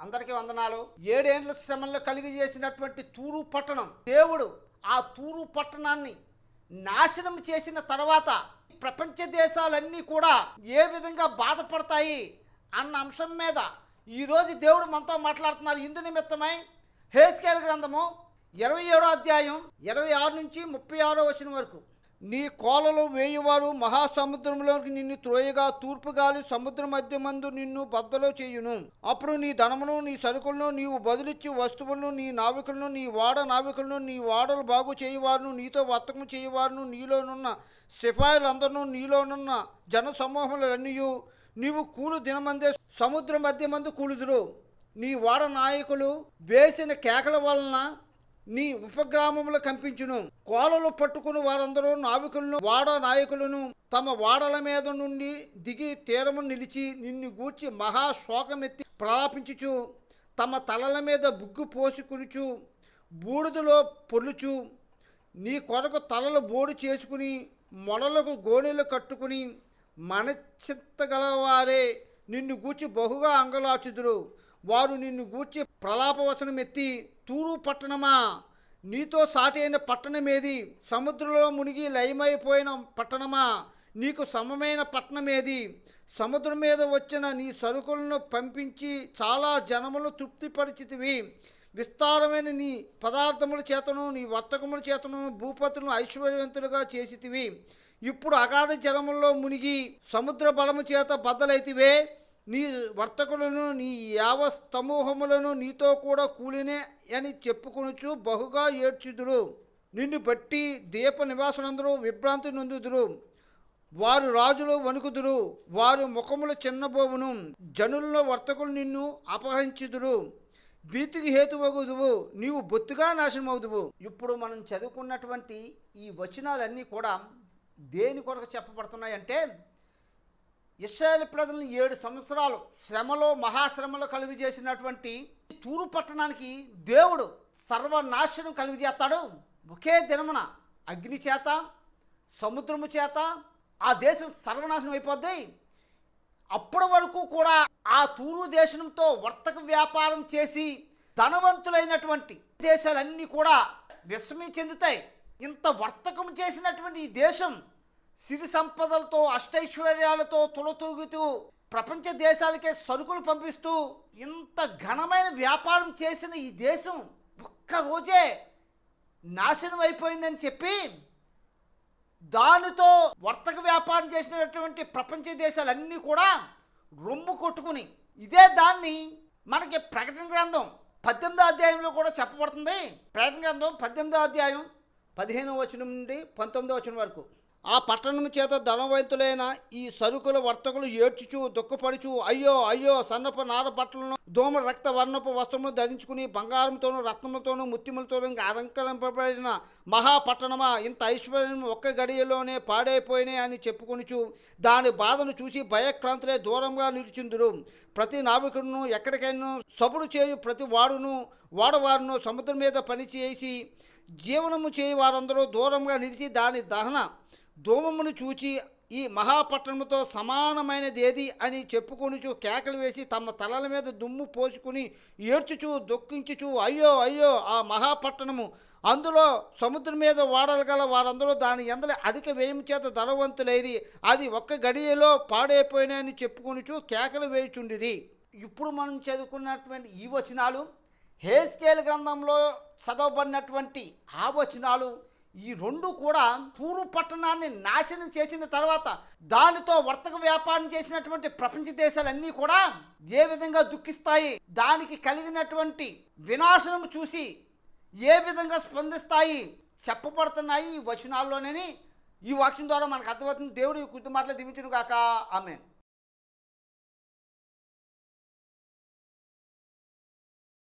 అందరికీ వందనాలు. ఏడేండ్ల శ్రమంలో కలిగి చేసినటువంటి తూరు పట్టణం దేవుడు ఆ తూరు పట్టణాన్ని నాశనం చేసిన తర్వాత ప్రపంచ దేశాలన్నీ కూడా ఏ విధంగా బాధపడతాయి అన్న అంశం మీద ఈరోజు దేవుడు మనతో మాట్లాడుతున్నారు. ఇందు నిమిత్తమై హేస్కేల్ గ్రంథము ఇరవై ఏడో అధ్యాయం ఇరవై ఆరు నుంచి ముప్పై ఆరో వచ్చిన వరకు. నీ కోలలో వేయువారు మహాసముద్రంలోకి నిన్ను త్రోయగా తూర్పు గాలి సముద్ర మధ్యమందు నిన్ను బద్దలో చేయును. అప్పుడు నీ ధనమును నీ సరుకులను నీవు బదులిచ్చి వస్తువులను నీ నావికులను నీ వాడ నావికులను నీ వాడలు బాగు చేయవారును నీతో వర్తకం చేయవారును నీలోనున్న సిపాయిలందరూ నీలోనున్న జన సమూహములన్నీ నీవు కూలు దినమందే సముద్ర మధ్యమందు కూలుదురు. నీ వాడ నాయకులు వేసిన కేకల వలన నీ ఉపగ్రామములు కంపించును. కోలలు పట్టుకుని వారందరూ నావికులను వాడ నాయకులను తమ వాడల మీద నుండి దిగి తీరము నిలిచి నిన్ను గూర్చి మహాశోకమెత్తి ప్రలాపించుచు తమ తలల మీద బుగ్గు పోసుకునిచు బూడిదలో పొర్లుచు నీ కొరకు తలలు బోడు చేసుకుని మొడలకు గోనెలు కట్టుకుని మనచిత్తగలవారే నిన్ను గూర్చి బహుగా అంగలాచుదురు. వారు నిన్ను గూర్చి ప్రలాపవచనమెత్తి తూరు పట్టణమా? నీతో సాటి అయిన పట్టణమేది? సముద్రంలో మునిగి లయమైపోయిన పట్టణమా? నీకు సమమైన పట్టణమేది? సముద్రం మీద వచ్చిన నీ సరుకులను పంపించి చాలా జనములు తృప్తిపరిచితివి. విస్తారమైన నీ పదార్థముల చేతను నీ వర్తకముల చేతను భూపతులను ఐశ్వర్యవంతులుగా చేసితివి. ఇప్పుడు అగాధ జలముల్లో మునిగి సముద్ర బలము చేత బద్దలైతివే. నీ వర్తకులను నీ యావ సమూహములను నీతో కూడా కూలినే అని చెప్పుకొనుచు బహుగా ఏడ్చుదురు. నిన్ను బట్టి దీప నివాసులందరూ విభ్రాంతి నొందుదురు. వారు రాజులు వణుకుదురు వారు ముఖములు చిన్నబోవును. జనుల్లో వర్తకులు నిన్ను అపహరించుదురు. భీతికి హేతువగుదువు నీవు బొత్తుగా నాశనమవుదువు. ఇప్పుడు మనం చదువుకున్నటువంటి ఈ వచనాలన్నీ కూడా దేని కొరకు చెప్పబడుతున్నాయంటే ఇస్రాయేల్ ప్రజలను ఏడు సంవత్సరాలు శ్రమలో మహాశ్రమలో కలుగు చేసినటువంటి తూరు పట్టణానికి దేవుడు సర్వనాశనం కలుగు చేస్తాడు. ఒకే దినమున అగ్ని చేత సముద్రము చేత ఆ దేశం సర్వనాశనం అయిపోద్ది. అప్పటి వరకు కూడా ఆ తూరు దేశంతో వర్తక వ్యాపారం చేసి ధనవంతులైనటువంటి దేశాలన్నీ కూడా విస్మయం చెందుతాయి. ఇంత వర్తకం చేసినటువంటి ఈ దేశం సిరి సంపదలతో అష్టైశ్వర్యాలతో తులతూగుతూ ప్రపంచ దేశాలకే సరుకులు పంపిస్తూ ఇంత ఘనమైన వ్యాపారం చేసిన ఈ దేశం ఒక్క రోజే నాశనం అయిపోయిందని చెప్పి దానితో వర్తక వ్యాపారం చేసినటువంటి ప్రపంచ దేశాలన్నీ కూడా రొమ్ము కొట్టుకుని ఇదే దాన్ని మనకి ప్రకటన గ్రంథం పద్దెనిమిదో అధ్యాయంలో కూడా చెప్పబడుతుంది. ప్రకటన గ్రంథం పద్దెనిమిదో అధ్యాయం పదిహేనో వచనం నుండి పంతొమ్మిదో వచనం వరకు. ఆ పట్టణము చేత ధనవంతులైన ఈ సరుకుల వర్తకులు ఏడ్చుచు దుఃఖపడుచు అయ్యో అయ్యో సన్నపు నార బట్టలను దోమ రక్త వర్ణపు వస్త్రములు ధరించుకుని బంగారంతోనూ రత్నములతోనూ ముత్యములతోనూ అలంకరింపబడిన మహాపట్టణమా? ఇంత ఐశ్వర్యం ఒక్క గడియలోనే పాడైపోయినాయి అని చెప్పుకొనుచు దాని బాధను చూసి భయక్రాంతులే దూరంగా నిలిచిందురు. ప్రతి నావికుడును ఎక్కడికైనా సబుడు చేయు ప్రతి వాడును వాడవారును సముద్రం మీద పనిచేసి జీవనము చేయి వారందరూ దూరంగా నిలిచి దాని దహన ధూమమును చూచి ఈ మహాపట్టణముతో సమానమైనది ఏది అని చెప్పుకొనుచు కేకలు వేసి తమ తలల మీద దుమ్ము పోసుకుని ఏడ్చుచు దుఃఖించుచు అయ్యో అయ్యో ఆ మహాపట్టణము. అందులో సముద్రం మీద వాడగల వారందరూ దాని ఎందల అధిక వ్యయం చేత ధనవంతులైరి. అది ఒక్క గడియలో పాడైపోయినాయని చెప్పుకొనుచు కేకలు వేయుచుండిరి. ఇప్పుడు మనం చదువుకున్నటువంటి ఈ వచనాలు హేస్కేల్ గ్రంథంలో చదవబడినటువంటి ఆ వచనాలు ఈ రెండు కూడా తూరు పట్టణాన్ని నాశనం చేసిన తర్వాత దానితో వర్తక వ్యాపారం చేసినటువంటి ప్రపంచ దేశాలన్నీ కూడా ఏ విధంగా దుఃఖిస్తాయి దానికి కలిగినటువంటి వినాశనం చూసి ఏ విధంగా స్పందిస్తాయి చెప్పబడుతున్నాయి ఈ వచనాల్లోనని. ఈ వాక్యం ద్వారా మనకు అర్థమవుతుంది. దేవుడు ఈ కుటుంబాట్లో దివించును కాక ఆమె